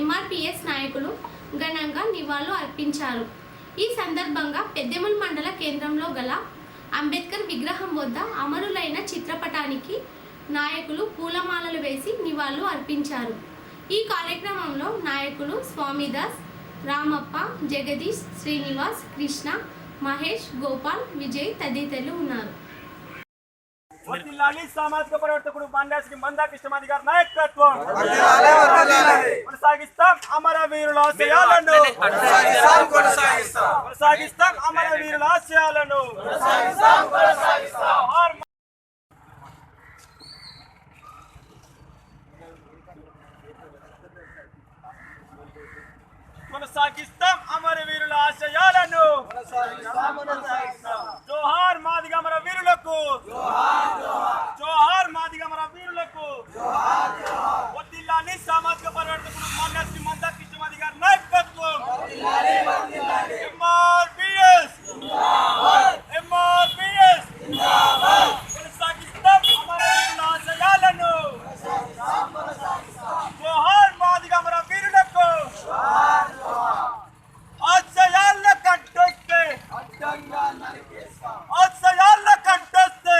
ఎంఆర్పిఎస్ నాయకులు ఘనంగా నివాళులు అర్పించారు. ఈ సందర్భంగా పెద్దెముల్ మండల కేంద్రంలో గల అంబేద్కర్ విగ్రహం వద్ద అమరులైన చిత్రపటానికి నాయకులు పూలమాలలు వేసి నివాళులు అర్పించారు. ఈ కార్యక్రమంలో నాయకులు స్వామిదాస్ రామప్ప జగదీష్ శ్రీనివాస్ కృష్ణ మహేష్ గోపాల్ విజయ్ తదితరులు ఉన్నారు. వర్ధిల్లాలి సామాజిక పరివర్తకుడు మండాసికి మందా కృష్ణమాది గారి నాయకత్వం కొనసాగిస్తాం అమరవీరుల ఆశయాలను కొనసాగిస్తాం అమరవీరుల ఆశయాలను కొనసాగిస్తాం అమరవీరుల ఆశయాలను జోహార్ మాదిగ అమర వీరులకు జోహార్ మాదిగ అమర వీరులకు వడ్డిల్లాని సామాజిక పరివర్తకుడు మంగళశ్రీ మందా కృష్ణమాది గారి నాయకత్వం ఎంఆర్పిఎస్ ఎంఆర్పిఎస్ కొనసాగిస్తాం అమరవీరుల ఆశయాలను జోహార్ మాదిగ అమర వీరులకు ఆశయాల కట్టొస్తే ఆశయాల కట్టొస్తే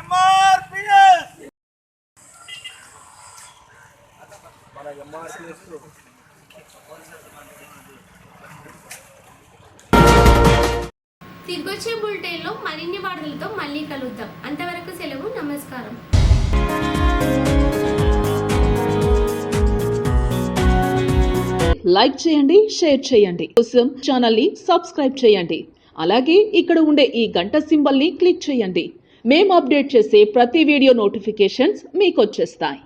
ఎంఆర్పిఎస్ తిరిగొచ్చే బులెటిన్లో మరిన్ని వార్తలతో మళ్ళీ కలుద్దాం. అంతవరకు సెలవు నమస్కారం. లైక్ చేయండి షేర్ చేయండి. కోసం ఛానల్ని సబ్స్క్రైబ్ చేయండి. అలాగే ఇక్కడ ఉండే ఈ గంట సింబల్ని క్లిక్ చేయండి. మేము అప్డేట్ చేసే ప్రతి వీడియో నోటిఫికేషన్స్ మీకు వచ్చేస్తాయి